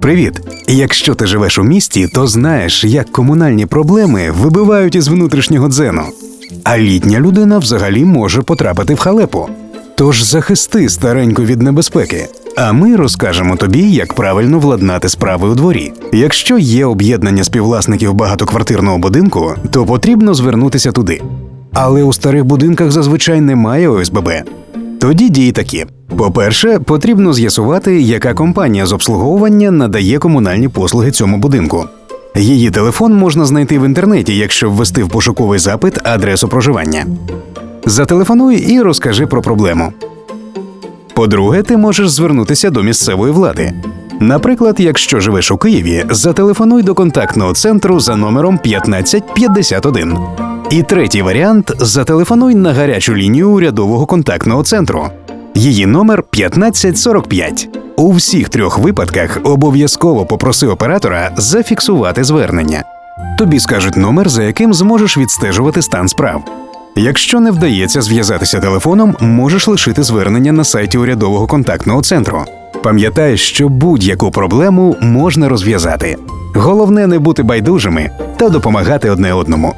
Привіт! Якщо ти живеш у місті, то знаєш, як комунальні проблеми вибивають із внутрішнього дзену. А літня людина взагалі може потрапити в халепу. Тож захисти стареньку від небезпеки. А ми розкажемо тобі, як правильно владнати справи у дворі. Якщо є об'єднання співвласників багатоквартирного будинку, то потрібно звернутися туди. Але у старих будинках зазвичай немає ОСББ. Тоді дії такі: по-перше, потрібно з'ясувати, яка компанія з обслуговування надає комунальні послуги цьому будинку. Її телефон можна знайти в інтернеті, якщо ввести в пошуковий запит адресу проживання. Зателефонуй і розкажи про проблему. По-друге, ти можеш звернутися до місцевої влади. Наприклад, якщо живеш у Києві, зателефонуй до контактного центру за номером 1551. І третій варіант зателефонуй на гарячу лінію урядового контактного центру. Її номер 1545. У всіх трьох випадках обов'язково попроси оператора зафіксувати звернення. Тобі скажуть номер, за яким зможеш відстежувати стан справ. Якщо не вдається зв'язатися телефоном, можеш лишити звернення на сайті урядового контактного центру. Пам'ятай, що будь-яку проблему можна розв'язати. Головне не бути байдужими та допомагати одне одному.